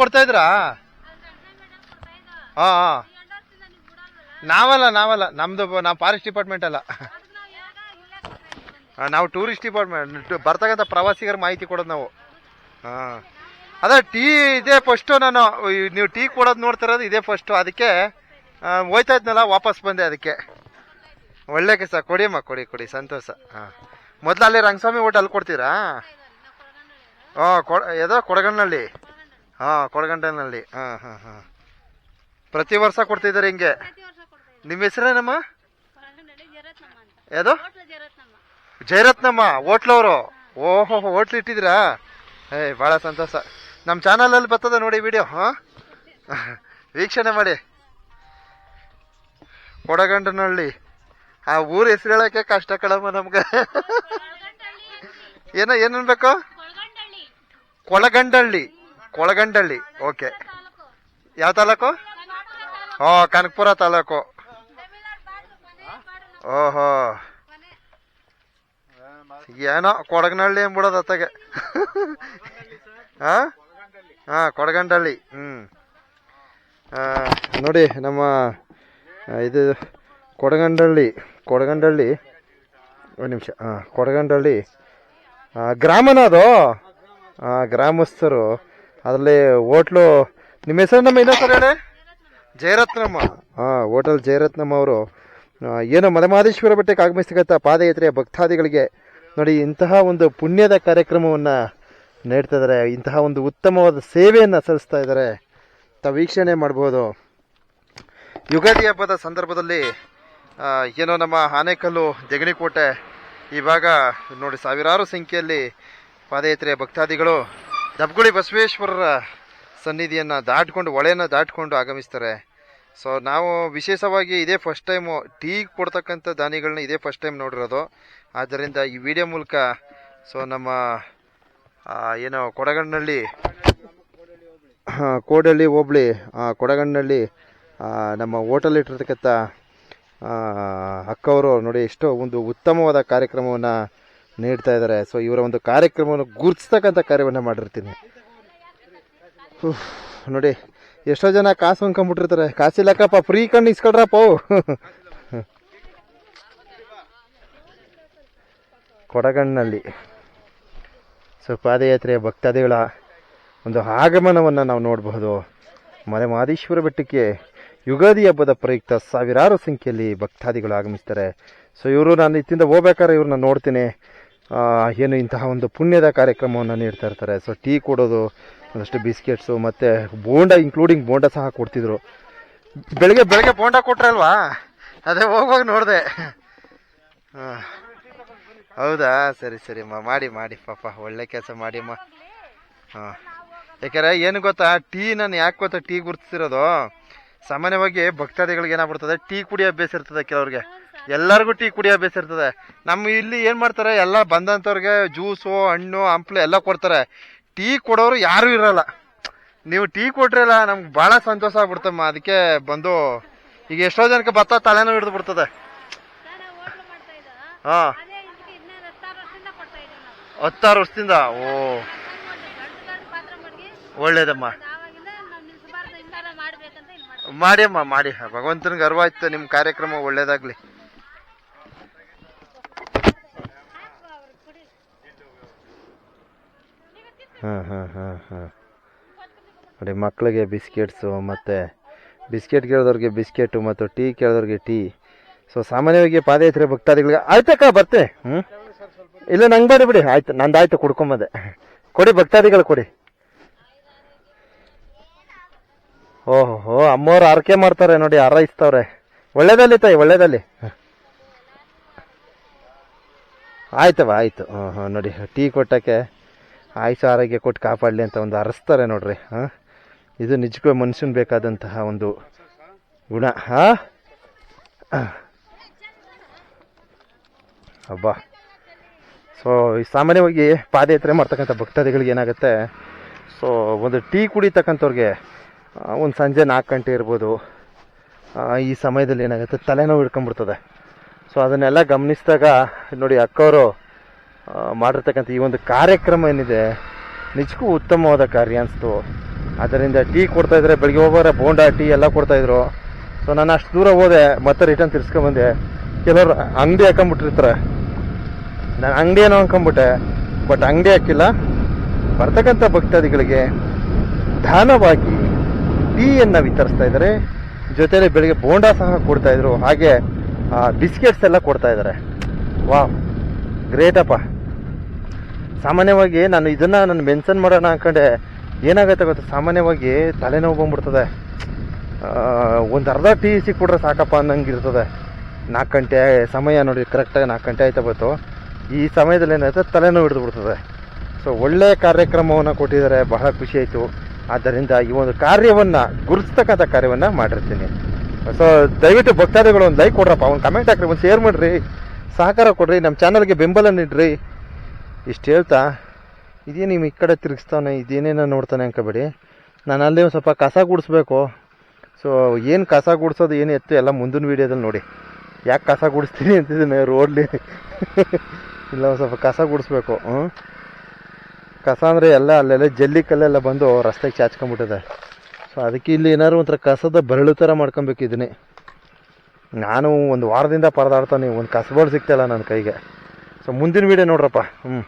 ಕೊಡ್ತಾ ಇದ್ರಾ ಹಾ ಹಾ ನಾವಲ್ಲ ನಾವಲ್ಲ. ನಮ್ದು ನಾವು ಫಾರೆಸ್ಟ್ ಡಿಪಾರ್ಟ್ಮೆಂಟ್ ಅಲ್ಲ. ನಾವು ಟೂರಿಸ್ಟ್ ಡಿಪಾರ್ಟ್ಮೆಂಟ್ ಬರ್ತಕ್ಕಂಥ ಪ್ರವಾಸಿಗರ ಮಾಹಿತಿ ಕೊಡೋದು ನಾವು. ಹಾ ಅದೇ ಟೀ ಇದೇ ಫಸ್ಟು ನಾನು ನೀವು ಟೀ ಕೊಡೋದು ನೋಡ್ತಿರೋದು ಇದೇ ಫಸ್ಟು ಅದಕ್ಕೆ ಹೋಯ್ತಾ ಇದ್ನಲ್ಲ ವಾಪಸ್ ಬಂದೆ ಅದಕ್ಕೆ. ಒಳ್ಳೆ ಕೆಲಸ ಕೊಡಿಯಮ್ಮ ಕೊಡಿ ಕೊಡಿ ಸಂತೋಷ. ಹಾಂ ಮೊದಲು ಅಲ್ಲಿ ರಂಗಸ್ವಾಮಿ ಹೋಟೆಲ್ ಕೊಡ್ತೀರಾ? ಹಾಂ ಕೊಡ ಯಾವುದೋ ಕೊಡಗಣ್ಣಲ್ಲಿ ಹಾಂ ಕೊಡಗಂಡನಲ್ಲಿ ಹಾಂ ಹಾಂ ಹಾಂ. ಪ್ರತಿ ವರ್ಷ ಕೊಡ್ತಿದ್ದಾರೆ ಹಿಂಗೆ? ನಿಮ್ಮ ಹೆಸರೇನಮ್ಮ? ಯಾವುದು? ಜಯರತ್ನಮ್ಮ. ಹೋಟ್ಲವರು? ಓಹೋ ಹೋಟ್ಲ್ ಇಟ್ಟಿದ್ರಾ ಏ ಭಾಳ ಸಂತೋಷ. ನಮ್ಮ ಚಾನಲಲ್ಲಿ ಬರ್ತದೆ ನೋಡಿ ವಿಡಿಯೋ ಹಾಂ? ವೀಕ್ಷಣೆ ಮಾಡಿ. ಕೊಡಗಂಡನಹಳ್ಳಿ ಆ ಊರ ಹೆಸರು ಹೇಳಕ್ಕೆ ಕಷ್ಟ ಕಳಮ್ಮ ನಮ್ಗೆ. ಏನೋ ಏನು ಅನ್ಬೇಕು? ಕೊಳಗಂಡಳ್ಳಿ ಕೊಳಗಂಡಳ್ಳಿ. ಓಕೆ ಯಾವ ತಾಲೂಕು? ಓ ಕನಕಪುರ ತಾಲೂಕು. ಓಹೋ. ಏನೋ ಕೊಡಗನಹಳ್ಳಿ ಎಂಬಿಡೋದು ಅತ್ತಗೆ. ಹಾಂ? ಹಾಂ ಕೊಡಗಂಡಳ್ಳಿ ಹ್ಞೂ ನೋಡಿ ನಮ್ಮ ಇದು ಕೊಡಗಂಡಳ್ಳಿ ಕೊಡಗಂಡಳ್ಳಿ ಒಂದು ನಿಮಿಷ. ಹಾಂ ಕೊಡಗಂಡಳ್ಳಿ ಗ್ರಾಮನ ಅದು? ಗ್ರಾಮಸ್ಥರು ಅದರಲ್ಲಿ ಹೋಟ್ಲು ನಿಮ್ಮ ಹೆಸರು ನಮ್ಮ ಇನ್ನೊಂದು ಹೇಳಿ. ಜಯರತ್ನಮ್ಮ. ಹಾಂ ಹೋಟೆಲ್ ಜಯರತ್ನಮ್ಮ ಅವರು. ಏನು ಮಲೆಮಹದೇಶ್ವರ ಬೆಟ್ಟಕ್ಕೆ ಆಗಮಿಸ್ತಕ್ಕಂಥ ಪಾದಯಾತ್ರೆಯ ಭಕ್ತಾದಿಗಳಿಗೆ ನೋಡಿ ಇಂತಹ ಒಂದು ಪುಣ್ಯದ ಕಾರ್ಯಕ್ರಮವನ್ನು ನೀಡ್ತಾ ಇದ್ದಾರೆ. ಇಂತಹ ಒಂದು ಉತ್ತಮವಾದ ಸೇವೆಯನ್ನು ಸಲ್ಲಿಸ್ತಾ ಇದ್ದಾರೆ. ತಾವು ವೀಕ್ಷಣೆ ಮಾಡ್ಬೋದು. ಯುಗಾದಿ ಹಬ್ಬದ ಸಂದರ್ಭದಲ್ಲಿ ಏನೋ ನಮ್ಮ ಆನೇಕಲ್ಲು ಜಗಣಿಕೋಟೆ ಈ ಭಾಗ ನೋಡಿ ಸಾವಿರಾರು ಸಂಖ್ಯೆಯಲ್ಲಿ ಪಾದಯಾತ್ರೆಯ ಭಕ್ತಾದಿಗಳು ದಬ್ಗುಳಿ ಬಸವೇಶ್ವರರ ಸನ್ನಿಧಿಯನ್ನು ದಾಟ್ಕೊಂಡು ಹೊಳೆನ ದಾಟ್ಕೊಂಡು ಆಗಮಿಸ್ತಾರೆ. ಸೊ ನಾವು ವಿಶೇಷವಾಗಿ ಇದೇ ಫಸ್ಟ್ ಟೈಮು ಟೀ ಕೊಡ್ತಕ್ಕಂಥ ದಾನಿಗಳನ್ನ ಇದೇ ಫಸ್ಟ್ ಟೈಮ್ ನೋಡಿರೋದು. ಆದ್ದರಿಂದ ಈ ವಿಡಿಯೋ ಮೂಲಕ ಸೊ ನಮ್ಮ ಏನು, ಕೊಡಗಣ್ಣಳ್ಳಿ ಕೋಡಳ್ಳಿ ಹೋಬಳಿ ಕೊಡಗಣ್ಣಳ್ಳಿ ನಮ್ಮ ಹೋಟೆಲ್ ಇಟ್ಟಿರ್ತಕ್ಕಂಥ ಅಕ್ಕವರು ನೋಡಿ, ಎಷ್ಟೋ ಒಂದು ಉತ್ತಮವಾದ ಕಾರ್ಯಕ್ರಮವನ್ನು ನೀಡ್ತಾ ಇದ್ದಾರೆ. ಸೊ ಇವರ ಒಂದು ಕಾರ್ಯಕ್ರಮವನ್ನು ಗುರುತಿಸ್ತಕ್ಕಂಥ ಕಾರ್ಯವನ್ನು ಮಾಡಿರ್ತೀನಿ. ನೋಡಿ, ಎಷ್ಟೋ ಜನ ಕಾಸು ಅಂದ್ಕೊಂಬಿಟ್ಟಿರ್ತಾರೆ ಕಾಸಿಲ್ಲಕ್ಕಪ್ಪ, ಫ್ರೀ ಕಣ್ಣು ಇಸ್ಕೊಳ್ರಪ್ಪ. ಕೊಡಗಣ್ಣಲ್ಲಿ ಸೊ, ಪಾದಯಾತ್ರೆಯ ಭಕ್ತಾದಿಗಳ ಒಂದು ಆಗಮನವನ್ನು ನಾವು ನೋಡಬಹುದು. ಮಲೆ ಮಹದೇಶ್ವರ ಬೆಟ್ಟಕ್ಕೆ ಯುಗಾದಿ ಹಬ್ಬದ ಪ್ರಯುಕ್ತ ಸಾವಿರಾರು ಸಂಖ್ಯೆಯಲ್ಲಿ ಭಕ್ತಾದಿಗಳು ಆಗಮಿಸ್ತಾರೆ. ಸೊ, ಇವರು ನಾನು ಇತ್ತಿಂದ ಹೋಗ್ಬೇಕಾದ್ರೆ ಇವ್ರನ್ನ ನೋಡ್ತೀನಿ. ಏನು ಇಂತಹ ಒಂದು ಪುಣ್ಯದ ಕಾರ್ಯಕ್ರಮವನ್ನು ನೀಡ್ತಾ ಇರ್ತಾರೆ. ಸೊ ಟೀ ಕೊಡೋದು ಒಂದಷ್ಟು ಬಿಸ್ಕೆಟ್ಸು, ಮತ್ತು ಬೋಂಡ ಇನ್ಕ್ಲೂಡಿಂಗ್ ಬೋಂಡ ಸಹ ಕೊಡ್ತಿದ್ರು. ಬೆಳಗ್ಗೆ ಬೆಳಗ್ಗೆ ಬೋಂಡ ಕೊಟ್ರಲ್ವಾ ಅದೇ ಹೋಗುವಾಗ ನೋಡಿದೆ. ಹಾಂ ಹೌದಾ? ಸರಿ ಸರಿ ಅಮ್ಮ ಮಾಡಿ ಮಾಡಿ, ಪಾಪ, ಒಳ್ಳೆ ಕೆಲಸ ಮಾಡಿ ಅಮ್ಮ ಹಾಂ ಯಾಕೆಂದರೆ ಏನು ಗೊತ್ತಾ? ಟೀ ನಾನು ಯಾಕೆ ಗೊತ್ತಾ? ಟೀ ಗುರ್ತಿಸಿರೋದು? ಸಾಮಾನ್ಯವಾಗಿ ಭಕ್ತಾದಿಗಳಿಗೆ ಏನಾಗ್ಬಿಡ್ತದೆ? ಟೀ ಕುಡಿಯೋ ಅಭ್ಯಾಸ ಇರ್ತದೆ ಕೆಲವ್ರಿಗೆ. ಎಲ್ಲರಿಗೂ ಟೀ ಕುಡಿಯೋ ಬೇಸ ಇರ್ತದೆ. ನಮ್ಮ ಇಲ್ಲಿ ಏನು ಮಾಡ್ತಾರೆ ಎಲ್ಲ ಬಂದಂಥವ್ರಿಗೆ ಜ್ಯೂಸು ಹಣ್ಣು ಹಂಪ್ಲು ಎಲ್ಲ ಕೊಡ್ತಾರೆ. ಟೀ ಕೊಡೋರು ಯಾರೂ ಇರಲ್ಲ. ನೀವು ಟೀ ಕೊಟ್ರಲ್ಲ ನಮ್ಗೆ ಭಾಳ ಸಂತೋಷ ಆಗ್ಬಿಡ್ತಮ್ಮ. ಅದಕ್ಕೆ ಬಂದು ಈಗ ಎಷ್ಟೋ ಜನಕ್ಕೆ ಭತ್ತ ತಲೆನೂ ಹಿಡಿದು ಬಿಡ್ತದೆ. ಹಾಂ. ಹತ್ತಾರು ವರ್ಷದಿಂದ? ಓ. ಒಳ್ಳೇದಮ್ಮ. ಮಾಡಿ ಅಮ್ಮ ಮಾಡಿ. ಭಗವಂತನಿಗೆ ಅರ್ವ ಆಯ್ತು ನಿಮ್ಮ ಕಾರ್ಯಕ್ರಮ ಒಳ್ಳೇದಾಗ್ಲಿ. ಹಾಂ ಹಾಂ ಹಾಂ ಹಾಂ. ನೋಡಿ ಮಕ್ಕಳಿಗೆ ಬಿಸ್ಕೆಟ್ಸು ಮತ್ತು ಬಿಸ್ಕೆಟ್ ಕೇಳಿದವ್ರಿಗೆ ಬಿಸ್ಕೆಟು ಮತ್ತು ಟೀ ಕೇಳಿದವ್ರಿಗೆ ಟೀ. ಸೊ ಸಾಮಾನ್ಯವಾಗಿ ಪಾದಯಾತ್ರೆ ಭಕ್ತಾದಿಗಳಿಗೆ ಆಯ್ತಕ್ಕ ಬರ್ತೆ? ಹ್ಞೂ ಇಲ್ಲ, ನಂಗೆ ಬನ್ರಿ ಬಿಡಿ. ಆಯ್ತು ನಂದು ಆಯ್ತು ಕುಡ್ಕೊಂಬಂದೆ. ಕೊಡಿ, ಭಕ್ತಾದಿಗಳು ಕೊಡಿ. ಓಹೋ ಅಮ್ಮವ್ರು ಆರಕೆ ಮಾಡ್ತಾರೆ ನೋಡಿ ಹಾರೈಸ್ತವ್ರೆ ಒಳ್ಳೇದಲ್ಲಿ ತಾಯಿ, ಒಳ್ಳೇದಲ್ಲಿ. ಆಯ್ತವ, ಆಯ್ತು. ಹಾಂ ಹಾಂ ನೋಡಿ, ಟೀ ಕೊಟ್ಟಕ್ಕೆ ಆಯುಷ ಆರೋಗ್ಯ ಕೊಟ್ಟು ಕಾಪಾಡಲಿ ಅಂತ ಒಂದು ಅರಸ್ತಾರೆ ನೋಡ್ರಿ, ಹಾಂ? ಇದು ನಿಜಕ್ಕೂ ಮನುಷ್ಯನ ಬೇಕಾದಂತಹ ಒಂದು ಗುಣ, ಹಾಂ? ಹಬ್ಬ ಸೊ ಸಾಮಾನ್ಯವಾಗಿ ಪಾದಯಾತ್ರೆ ಮಾಡ್ತಕ್ಕಂಥ ಭಕ್ತಾದಿಗಳಿಗೆ ಏನಾಗುತ್ತೆ? ಸೊ ಒಂದು ಟೀ ಕುಡಿತಕ್ಕಂಥವ್ರಿಗೆ ಒಂದು ಸಂಜೆ ನಾಲ್ಕು ಗಂಟೆ ಇರ್ಬೋದು. ಈ ಸಮಯದಲ್ಲಿ ಏನಾಗುತ್ತೆ? ತಲೆನೋವು ಹಿಡ್ಕೊಂಬಿಡ್ತದೆ ಸೊ ಅದನ್ನೆಲ್ಲ ಗಮನಿಸಿದಾಗ, ನೋಡಿ, ಅಕ್ಕವರು ಮಾಡಿರ್ತಕ್ಕಂಥ ಈ ಒಂದು ಕಾರ್ಯಕ್ರಮ ಏನಿದೆ, ನಿಜಕ್ಕೂ ಉತ್ತಮವಾದ ಕಾರ್ಯ ಅನಿಸ್ತು. ಅದರಿಂದ ಟೀ ಕೊಡ್ತಾಯಿದ್ರೆ ಬೆಳಗ್ಗೆ ಹೋಗೋರೆ ಬೋಂಡಾ ಟೀ ಎಲ್ಲ ಕೊಡ್ತಾಯಿದ್ರು ಸೊ ನಾನು ಅಷ್ಟು ದೂರ ಹೋದೆ, ಮತ್ತೆ ರಿಟರ್ನ್ ತಿರ್ಸ್ಕೊಂಬಂದೆ. ಕೆಲವರು ಅಂಗಡಿ ಹಾಕೊಂಬಿಟ್ಟಿರ್ತಾರೆ ನಾನು ಅಂಗಡಿ ಏನೋ ಅನ್ಕೊಂಬಿಟ್ಟೆ ಬಟ್ ಅಂಗಡಿ ಹಾಕಿಲ್ಲ. ಬರ್ತಕ್ಕಂಥ ಭಕ್ತಾದಿಗಳಿಗೆ ದಾನವಾಗಿ ಟೀಯನ್ನು ವಿತರಿಸ್ತಾ ಇದ್ದಾರೆ. ಜೊತೆಯಲ್ಲಿ ಬೆಳಿಗ್ಗೆ ಬೋಂಡಾ ಸಹ ಕೊಡ್ತಾಯಿದ್ರು ಹಾಗೆ ಬಿಸ್ಕೆಟ್ಸ್ ಎಲ್ಲ ಕೊಡ್ತಾ ಇದ್ದಾರೆ. ಗ್ರೇಟಪ್ಪ ಸಾಮಾನ್ಯವಾಗಿ ನಾನು ಇದನ್ನ ನಾನು ಮೆನ್ಷನ್ ಮಾಡೋಣ ಅನ್ಕೊಂಡೆ, ಏನಾಗುತ್ತೆ ಗೊತ್ತಾ? ಸಾಮಾನ್ಯವಾಗಿ ತಲೆನೋವು ಬಂದ್ಬಿಡ್ತದೆ. ಒಂದು ಅರ್ಧ ಟೀ ಸಿಕ್ಬಿಟ್ರೆ ಸಾಕಪ್ಪ ಅನ್ನಂಗೆ ಇರ್ತದೆ ನಾಲ್ಕು ಗಂಟೆ, ಸಮಯ ನೋಡಿ ಕರೆಕ್ಟಾಗಿ ನಾಲ್ಕು ಗಂಟೆ ಆಯ್ತಾ ಬಂತು ಈ ಸಮಯದಲ್ಲಿ ಏನಾಯ್ತು? ತಲೆನೋವು ಹಿಡಿದು ಬಿಡ್ತದೆ ಸೊ ಒಳ್ಳೆಯ ಕಾರ್ಯಕ್ರಮವನ್ನು ಕೊಟ್ಟಿದ್ದಾರೆ, ಬಹಳ ಖುಷಿ ಆಯಿತು. ಆದ್ದರಿಂದ ಈ ಒಂದು ಕಾರ್ಯವನ್ನು, ಗುರುತಿಸ್ತಕ್ಕಂಥ ಕಾರ್ಯವನ್ನು ಮಾಡಿರ್ತೀನಿ. ಸೊ ದಯವಿಟ್ಟು ಭಕ್ತಾದಿಗಳು ಒಂದು ಲೈಕ್ ಕೊಡ್ರಪ್ಪ, ಒಂದು ಕಮೆಂಟ್ ಹಾಕ್ರಿ, ಒಂದು ಶೇರ್ ಮಾಡಿರಿ. ಸಹಕಾರ ಕೊಡ್ರಿ, ನಮ್ಮ ಚಾನಲ್ಗೆ ಬೆಂಬಲ ನೀಡ್ರಿ. ಇಷ್ಟು ಹೇಳ್ತಾ ಇದೇನು ನಿಮ್ಮ ಈ ಕಡೆ ತಿರುಗಿಸ್ತಾನೆ ಇದೇನೇನೋ ನೋಡ್ತಾನೆ ಅನ್ಕೋಬೇಡಿ. ನಾನು ಅಲ್ಲಿ ಒಂದು ಸ್ವಲ್ಪ ಕಸ ಗುಡಿಸ್ಬೇಕು. ಸೊ ಏನು ಕಸ ಗುಡಿಸೋದು, ಏನು ಎತ್ತು, ಎಲ್ಲ ಮುಂದಿನ ವೀಡಿಯೋದಲ್ಲಿ ನೋಡಿ. ಯಾಕೆ ಕಸ ಗುಡಿಸ್ತೀನಿ ಅಂತಿದ್ದೀನಿ ರೋಡ್ಲಿ. ಇಲ್ಲ, ಒಂದು ಸ್ವಲ್ಪ ಕಸ ಗುಡಿಸ್ಬೇಕು ಹ್ಞೂ ಕಸ ಅಂದರೆ ಎಲ್ಲ ಅಲ್ಲೆಲ್ಲ ಜಲ್ಲಿ ಕಲ್ಲೆಲ್ಲ ಬಂದು ರಸ್ತೆಗೆ ಚಾಚ್ಕೊಂಬಿಟ್ಟಿದೆ ಸೊ ಅದಕ್ಕೆ ಇಲ್ಲಿ ಏನಾದ್ರು ಒಂಥರ ಕಸದ ಬರಳು ಥರ ಮಾಡ್ಕೊಬೇಕು ಇದನ್ನೇ. ನಾನು ಒಂದು ವಾರದಿಂದ ಪರದಾಡ್ತಾನೆ ಒಂದು ಕಸಗಳು ಸಿಗ್ತಾಯಿಲ್ಲ ನನ್ನ ಕೈಗೆ. ಸೊ ಮುಂದಿನ ವೀಡಿಯೋ ನೋಡ್ರಪ್ಪ ಹ್ಞೂ